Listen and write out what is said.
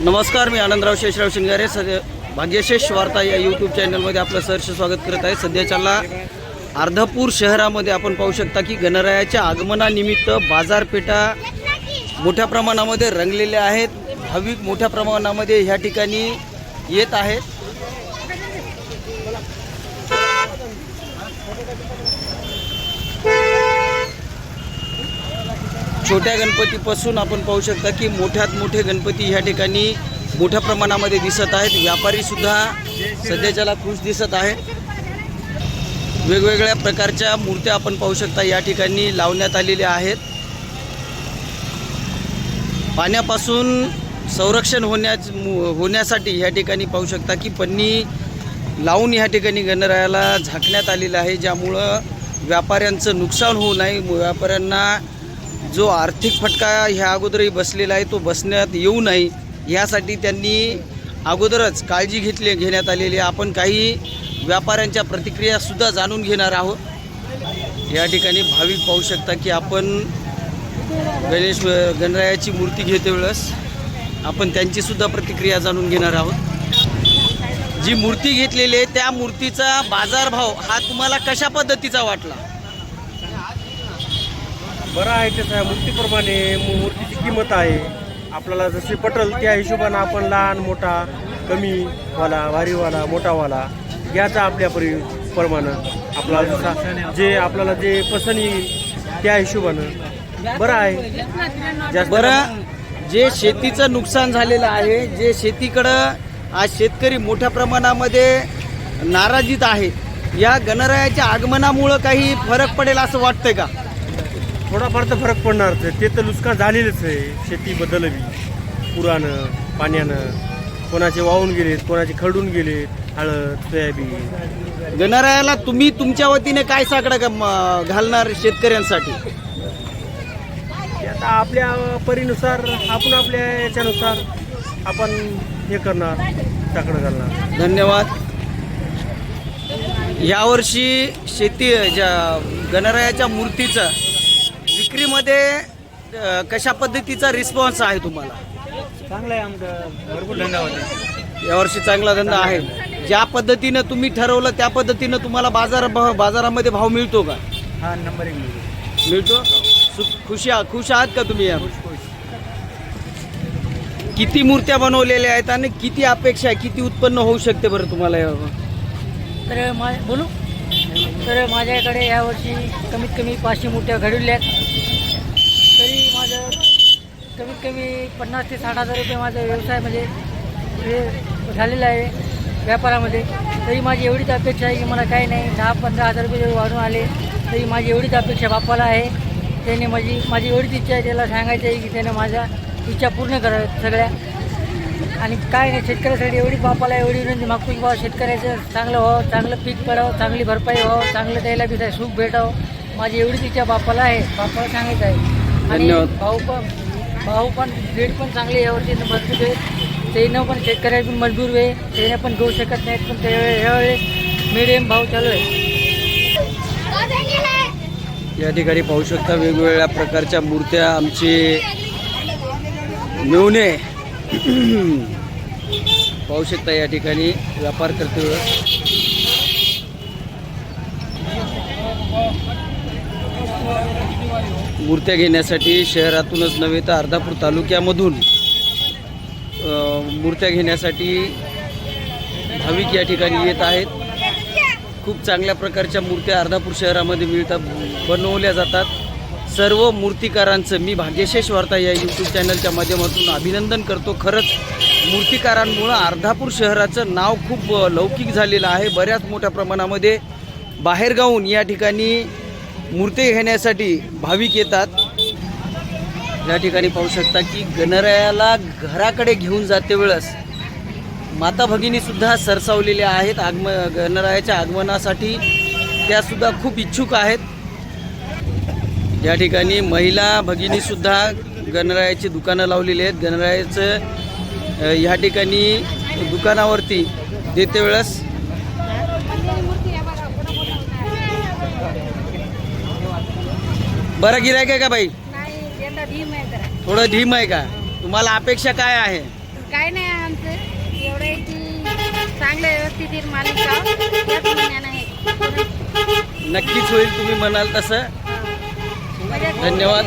नमस्कार मी आनंदराव शेषराव शिंगारे. सध्या भाग्यशेष वार्ता या यूट्यूब चॅनलमध्ये आपलं सहर्ष स्वागत करत आहे. सध्याच्याला अर्धापूर शहरामध्ये आपण पाहू शकता की गणरायाच्या आगमनानिमित्त बाजारपेठा मोठ्या प्रमाणामध्ये रंगलेल्या आहेत. भाविक मोठ्या प्रमाणामध्ये ह्या ठिकाणी येत आहेत. छोट्या गणपतीपासून आपण पाहू शकता की मोठ्यात मोठे गणपती ह्या ठिकाणी मोठ्या प्रमाणामध्ये दिसत आहेत. व्यापारीसुद्धा सध्याच्याला खुश दिसत आहे वेगवेगळ्या प्रकारच्या मूर्त्या आपण पाहू शकता या ठिकाणी लावण्यात आलेल्या आहेत. पाण्यापासून संरक्षण होण्याच होण्यासाठी या ठिकाणी पाहू शकता की पन्नी लावून ह्या ठिकाणी गणरायाला झाकण्यात आलेलं आहे ज्यामुळं व्यापाऱ्यांचं नुकसान होऊ नये. व्यापाऱ्यांना जो आर्थिक फटका ह्या अगोदरही बसलेला आहे तो बसण्यात येऊ नये यासाठी त्यांनी अगोदरच काळजी घेतली घेण्यात आलेली आहे. आपण काही व्यापाऱ्यांच्या प्रतिक्रियासुद्धा जाणून घेणार आहोत. या ठिकाणी भाविक पाहू शकता की आपण गणेश गणरायाची मूर्ती घेते वेळेस. आपण त्यांचीसुद्धा प्रतिक्रिया जाणून घेणार आहोत. जी मूर्ती घेतलेली आहे त्या मूर्तीचा बाजारभाव हा तुम्हाला कशा पद्धतीचा वाटला? बरं आहे त्याच्या मूर्तीप्रमाणे मू- मूर्तीची किंमत आहे. आपल्याला जशी पटल त्या हिशोबानं आपण लहान मोठा कमी वाला भारीवाला मोठावाला घ्यायचा आपल्या परी प्रमाणे आपला जसा जे आपल्याला जे पसंत येईल त्या हिशोबानं बरं आहे. जास्त बरं जे शेतीचं नुकसान झालेलं आहे जे शेतीकडं आज शेतकरी मोठ्या प्रमाणामध्ये नाराजीत आहे या गणरायाच्या आगमनामुळं काही फरक पडेल असं वाटतंय का? थोडाफार तर फरक पडणार ते. तर नुकसान झालेलंच आहे. शेतीबद्दल बी पुरानं पाण्यानं. कोणाचे वाहून गेलेत कोणाचे खरडून गेलेत हळद सोयाबीन. गणरायाला तुम्ही तुमच्या वतीने काय साकडं घालणार शेतकऱ्यांसाठी? आता आपल्या परीनुसार आपण आपल्या याच्यानुसार आपण हे करणार टाकडं घालणार. धन्यवाद. यावर्षी शेती ज्या गणरायाच्या मूर्तीचं अ, कशा पद्धतीचा रिस्पॉन्स आहे तुम्हाला? चांगलं आहे आमचं. भरपूर धंदा होते. यावर्षी चांगला धंदा आहे. ज्या पद्धतीनं तुम्ही ठरवलं त्या पद्धतीनं तुम्हाला बाजार भाव बाजारामध्ये भाव मिळतो का? हा नंबर एक मिळतो. मिळतो? सु- खुशी आ- खुश आहात का तुम्ही? या किती मूर्त्या बनवलेल्या आहेत आणि किती अपेक्षा आहे किती उत्पन्न होऊ शकते बरं तुम्हाला या तर मा बोलू? तर माझ्याकडे यावर्षी कमीत कमी पाचशे मूर्त्या घडवल्या आहेत. कमीत कमी पन्नास ते साठ हजार रुपये माझा व्यवसाय म्हणजे हे झालेला आहे व्यापारामध्ये. तरी माझी एवढीच अपेक्षा आहे की मला काही नाही दहा पंधरा हजार रुपये जरी वाढून आले तरी माझी एवढीच अपेक्षा बाप्पाला आहे. त्याने माझी माझी एवढीच इच्छा आहे त्याला सांगायचं आहे की त्याने माझ्या इच्छा पूर्ण कराव्यात सगळ्या. आणि काय नाही शेतकऱ्यासाठी एवढी बापाला एवढी विनंती मागतो की बाबा शेतकऱ्याचं चांगलं व्हावं चांगलं पीक पडावं चांगली भरपाई व्हावं चांगलं त्याला बी सुख भेटावं. माझी एवढीच इच्छा बापाला आहे बापाला सांगायचं आहे. आणि. भाऊ पण भाऊ पण रेट पण चांगले यावरती मजबूत आहे. त्यानं पण शेतकऱ्या पण मजबूर आहे. त्याने पण घेऊ शकत नाहीत पण त्यावेळेस मिडियम भाव चालू आहे. या ठिकाणी पाहू शकता वेगवेगळ्या प्रकारच्या मूर्त्या आमची मेवणे. पाहू शकता या ठिकाणी व्यापार करते मूर्त्या घेण्यासाठी शहरातूनच नव्हे तर अर्धापूर तालुक्यामधून मूर्त्या घेण्यासाठी भाविक या ठिकाणी येत आहेत. खूप चांगल्या प्रकारच्या मूर्त्या अर्धापूर शहरामध्ये मिळतात बनवल्या जातात. सर्व मूर्तिकारांचं मी भाग्यशेष वार्ता या यूट्यूब चॅनलच्या माध्यमातून अभिनंदन करतो. खरंच मूर्तिकारांमुळं अर्धापूर शहराचं नाव खूप लौकिक झालेलं आहे. बऱ्याच मोठ्या प्रमाणामध्ये बाहेरगावून या ठिकाणी मूर्ती घेण्यासाठी भाविक येतात. या ठिकाणी पाहू शकता की गणरायाला घराकडे घेऊन जाते वेळेस माता भगिनीसुद्धा सरसावलेल्या आहेत. आगम गणरायाच्या आगमनासाठी त्यासुद्धा खूप इच्छुक आहेत. या ठिकाणी महिला भगिनीसुद्धा गणरायाची दुकानं लावलेली आहेत. गणरायाचं ह्या ठिकाणी दुकानावरती देते वेळेस. बरं गिरायक आहे का बाई? नाही यंदा भीम आहे जरा. थोडं ढीम आहे का? तुम्हाला अपेक्षा काय आहे? काय नाही आमचं. एवढं आहे की चांगलं व्यवस्थित मालिक याच महिन्यानं आहे. नक्कीच होईल तुम्ही म्हणाल तसं. धन्यवाद.